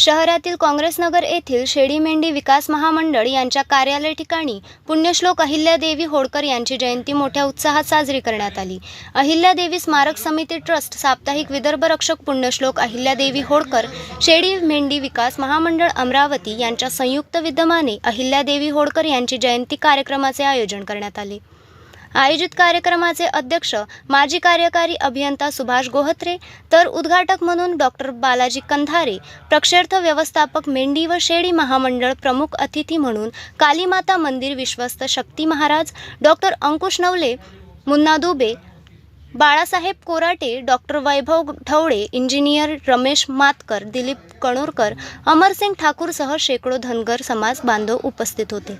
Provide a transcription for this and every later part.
शहरातील काँग्रेसनगर येथील शेडी मेंढी विकास महामंडळ यांच्या कार्यालय ठिकाणी पुण्यश्लोक अहिल्यादेवी होळकर यांची जयंती मोठ्या उत्साहात साजरी करण्यात आली. अहिल्यादेवी स्मारक समिती ट्रस्ट साप्ताहिक विदर्भ रक्षक पुण्यश्लोक अहिल्यादेवी होळकर शेडी मेंढी विकास महामंडळ अमरावती यांच्या संयुक्त विद्यमाने अहिल्यादेवी होळकर यांची जयंती कार्यक्रमाचे आयोजन करण्यात आले. आयोजित कार्यक्रमाचे अध्यक्ष माजी कार्यकारी अभियंता सुभाष गोहत्रे तर उद्घाटक म्हणून डॉक्टर बालाजी कंधारे प्रक्षेर्थ व्यवस्थापक मेंढी व शेळी महामंडळ प्रमुख अतिथी म्हणून कालीमाता मंदिर विश्वस्त Shakti Maharaj doctor Ankush Navale Munna Dubey Balasaheb Korate doctor Vaibhav Thawale engineer Ramesh Matkar Dilip Kanorkar Amarsingh ठाकूरसह शेकडो धनगर समाज बांधव उपस्थित होते.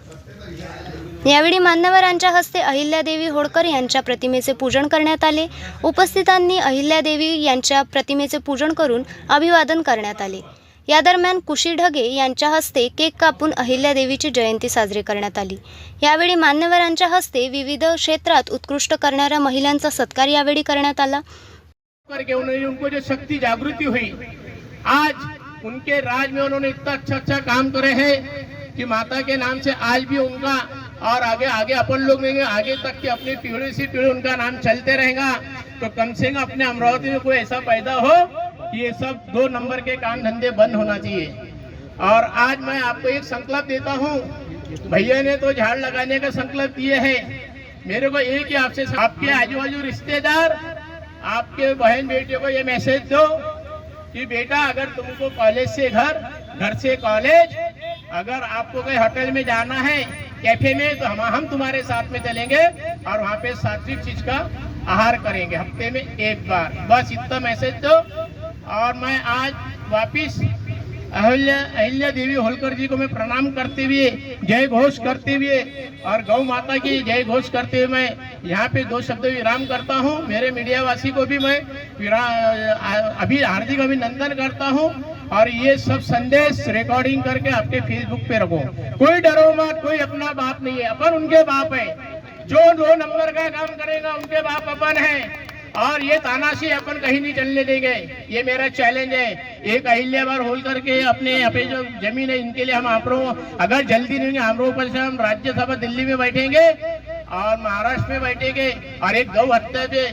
यावेळी मान्यवरांच्या हस्ते अहिल्यादेवी होळकर यांच्या प्रतिमेचे पूजन करण्यात आले. उपस्थितांनी अहिल्यादेवी यांच्या प्रतिमेचे पूजन करून अभिवादन करण्यात आले. या दरम्यान कुशी ढगे यांच्या हस्ते केक कापून अहिल्यादेवीची जयंती साजरी करण्यात आली. यावेळी मान्यवरांच्या हस्ते विविध क्षेत्रात उत्कृष्ट करणाऱ्या महिलांचा सत्कार यावेळी करण्यात आला. शक्ती जागृती उनको जो शक्ति जागृति हुई. आज उनके राज में उन्होंने इतना अच्छा अच्छा काम करे है कि माता के नाम से आज भी उनका और आगे आगे अपन लोग देंगे आगे तक की अपनी पीढ़ी से पीढ़ी उनका नाम चलते रहेगा। तो कम से कम अपने अमरावती में कोई ऐसा पैदा हो कि ये सब दो नंबर के काम धंधे बंद होना चाहिए। और आज मैं आपको एक संकल्प देता हूँ। भैया ने तो झाड़ लगाने का संकल्प दिए है। मेरे को एक ही आपसे आपके आजू बाजू रिश्तेदार, आपके बहन बेटे को ये मैसेज दो कि बेटा, अगर तुमको कॉलेज से घर घर से कॉलेज अगर आपको कहीं होटल में जाना है कैफ़े में तो हम हम तुम्हारे साथ में चलेंगे और वहाँ पे सात्विक चीज़ का आहार करेंगे हफ़्ते में एक बार। बस इतना मैसेज दो और मैं आज वापिस अहिल्या अहिल्या देवी होलकर जी को मैं प्रणाम करते हुए, जय घोष करते हुए और गौ माता की जय घोष करते हुए मैं यहाँ पे दो शब्द विराम करता हूँ। मेरे मीडिया वासी को भी मैं अभी हार्दिक अभिनंदन करता हूँ। और ये सब संदेश रिकॉर्डिंग करके आपके फेसबुक पे रखो। कोई डरो मत, कोई अपना बाप नहीं है, अपन उनके बाप है। जो दो नंबर का काम करेगा, उनके बाप अपन है। और ये तानाशी अपन कहीं नहीं चलने देंगे। ये मेरा चैलेंज है। एक अहिल्या बार होल करके अपने यहाँ पे जो ज़मीन है, इनके लिए हम आमरो, अगर जल्दी नहीं आमरो पर से हम राज्यसभा दिल्ली में बैठेंगे और महाराष्ट्र में बैठेंगे। और एक गौ हत्या पे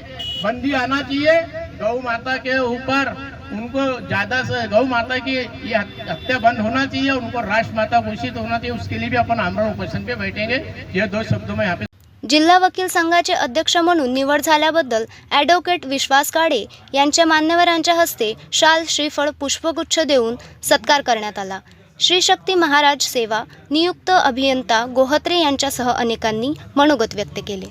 बंदी आना चाहिए। गौ माता के ऊपर उनको ज्यादा से गौ माता की ये हत्या बंद होना चाहिए उनको राष्ट्र माता घोषित होना चाहिए उसके लिए भी अपन आमरण उपोषण पे बैठेंगे। ये दो शब्दों में यहाँ पे जिल्हा वकील संघाचे अध्यक्ष म्हणून निवड झाल्याबद्दल ॲडव्होकेट विश्वास काळे यांच्या मान्यवरांच्या हस्ते शाल श्रीफळ पुष्पगुच्छ देऊन सत्कार करण्यात आला. श्री शक्ती महाराज सेवा नियुक्त अभियंता गोहत्रे यांच्यासह अनेकांनी मनोगत व्यक्त केले.